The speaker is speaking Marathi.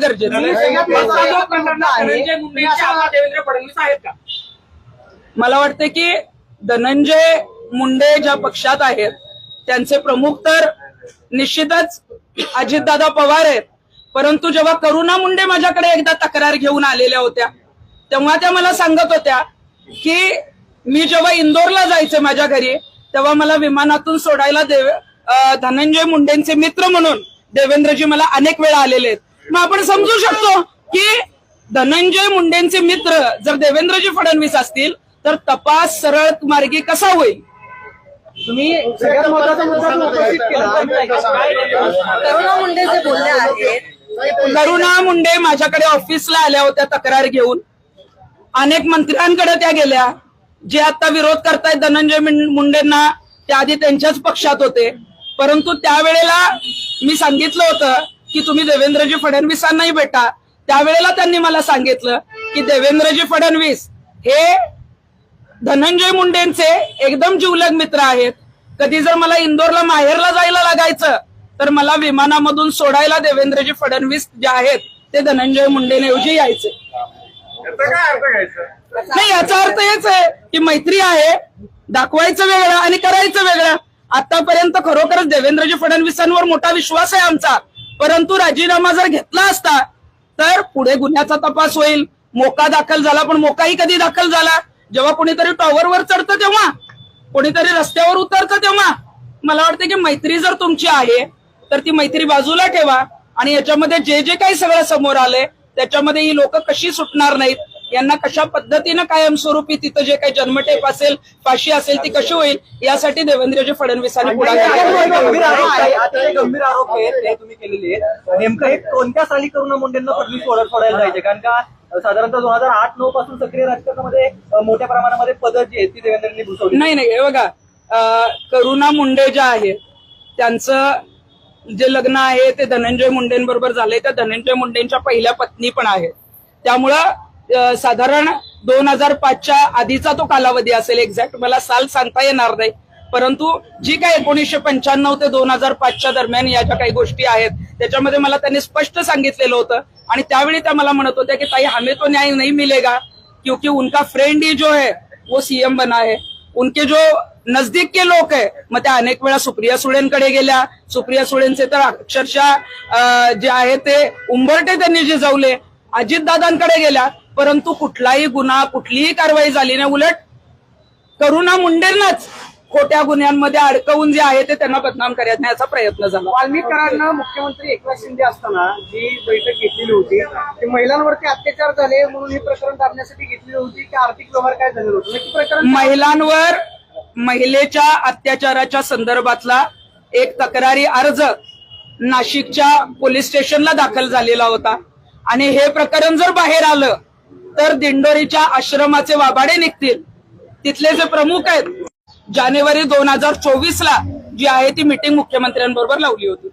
गरजेचं देवेंद्र फडणवीस आहेत का? मला वाटतं की धनंजय मुंडे ज्या पक्षात आहेत त्यांचे प्रमुख तर निश्चितच अजितदादा पवार आहेत. परंतु जेव्हा करुणा मुंडे माझ्याकडे एकदा तक्रार घेऊन आलेल्या होत्या तेव्हा त्या मला सांगत होत्या की मी जेव्हा इंदोरला जायचे माझ्या घरी तेव्हा मला विमानातून सोडायला देव धनंजय मुंडेंचे मित्र म्हणून देवेंद्रजी मला अनेक वेळा आलेले आहेत. मग आपण समजू शकतो की धनंजय मुंडेंचे मित्र जर देवेंद्रजी फडणवीस असतील तर तपास सरळ मार्गी कसा होईल? तुम्ही सगळ्यात महत्त्वाचा मुद्दा बोलले आहेत करुणा मुंडे माझ्याकडे ऑफिसला आल्या होत्या तक्रार घेऊन. अनेक मंत्र्यांकडे त्या गेल्या. जे आता विरोध करतायत धनंजय मुंडेंना त्या आधी त्यांच्याच पक्षात होते. परंतु त्यावेळेला मी सांगितलं होतं की तुम्ही देवेंद्रजी फडणवीसांनाही भेटा. त्यावेळेला त्यांनी मला सांगितलं की देवेंद्रजी फडणवीस हे धनंजय मुंडेंचे एकदम जिवलग मित्र आहेत. कधी जर मला इंदोरला माहेरला जायला लागायचं तर मला विमानामधून सोडायला देवेंद्रजी फडणवीस जे आहेत ते धनंजय मुंडेऐवजी यायचे. नाही याचा अर्थ हेच आहे की मैत्री आहे दाखवायचं वेगळं आणि करायचं वेगळं. आतापर्यंत खरोखरच देवेंद्रजी फडणवीसांवर मोठा विश्वास आहे आमचा. परंतु राजीनामा जर घेतला असता तर पुढे गुन्ह्याचा तपास होईल. मोका दाखल झाला पण मोकाही कधी दाखल झाला? जेव्हा कोणीतरी टॉवरवर चढतं तेव्हा? कोणीतरी रस्त्यावर उतरतं तेव्हा? मला वाटतं की मैत्री जर तुमची आहे तर ती मैत्री बाजूला ठेवा. आणि याच्यामध्ये जे जे काही सगळं समोर आलंय त्याच्यामध्ये ही लोक कशी सुटणार नाहीत? यांना कशा पद्धतीनं कायमस्वरूपी तिथं जे काही जन्मटेप असेल फाशी असेल ती कशी होईल यासाठी देवेंद्रजी फडणवीसांनी पुढाकार आता जे गंभीर. आरोप आहे आता जे गंभीर आरोप आहेत तुम्ही केलेले आहेत. नेमकं हे कोणत्या साली करुणा मुंडेंना फडणवीस सोडत सोडायला जायचे? कारण का साधारणतः दोन हजार आठ नऊ पासून सक्रिय राजकारणामध्ये मोठ्या प्रमाणामध्ये पदं जी आहेत ती देवेंद्रांनी भूषवली नाही नाही हे बघा करुणा मुंडे ज्या आहेत त्यांचं जे लग्न आहे ते धनंजय मुंडेंबरोबर झालंय. त्या धनंजय मुंडेंच्या पहिल्या पत्नी पण आहेत. त्यामुळं साधारण दोन हजार पाचच्या आधीचा तो कालावधी असेल एक्झॅक्ट मला साल सांगता येणार नाही. परंतु जी काय एकोणीसशे पंच्याण्णव ते दोन हजार पाचच्या दरम्यान या ज्या काही गोष्टी आहेत त्याच्यामध्ये मला त्यांनी स्पष्ट सांगितलेलं होतं. आणि त्यावेळी त्या मला म्हणत होत्या की ताई हमें तो न्याय नहीं मिलेगा क्योंकि उनका फ्रेंड ही जो है वो सीएम बना है. उनके जो नजदीक के लोक आहे मग त्या अनेक वेळा सुप्रिया सुळेंकडे गेल्या. सुप्रिया सुळेंचे तर अक्षरशः जे आहे ते उंबरटे त्यांनी जे जावले अजितदादांकडे गेल्या. परंतु कुठलाही गुन्हा कुठलीही कारवाई झाली नाही. उलट करुणा मुंडेंनाच खोट्या गुन्ह्यांमध्ये अडकवून जे आहे ते त्यांना बदनाम करण्याचा प्रयत्न झाला. वाल्मिकांना मुख्यमंत्री एकनाथ शिंदे असताना जी बैठक घेतलेली होती ती महिलांवरती अत्याचार झाले म्हणून हे प्रकरण दाबण्यासाठी घेतली होती की आर्थिक व्यवहार काय झालेलं होतं? नक्की प्रकरण महिलांवर महिलेच्या अत्याचाराच्या संदर्भातला एक तक्रारी अर्ज नाशिकच्या पोलीस स्टेशनला दाखल झालेला होता. आणि हे प्रकरण जर बाहेर आलं तर दिंडोरीच्या आश्रमाचे वाबाडे निघतील. तिथले जे प्रमुख आहेत जानेवारी दोन हजार चोवीस ला जी आहे ती मिटिंग मुख्यमंत्र्यांबरोबर लावली होती.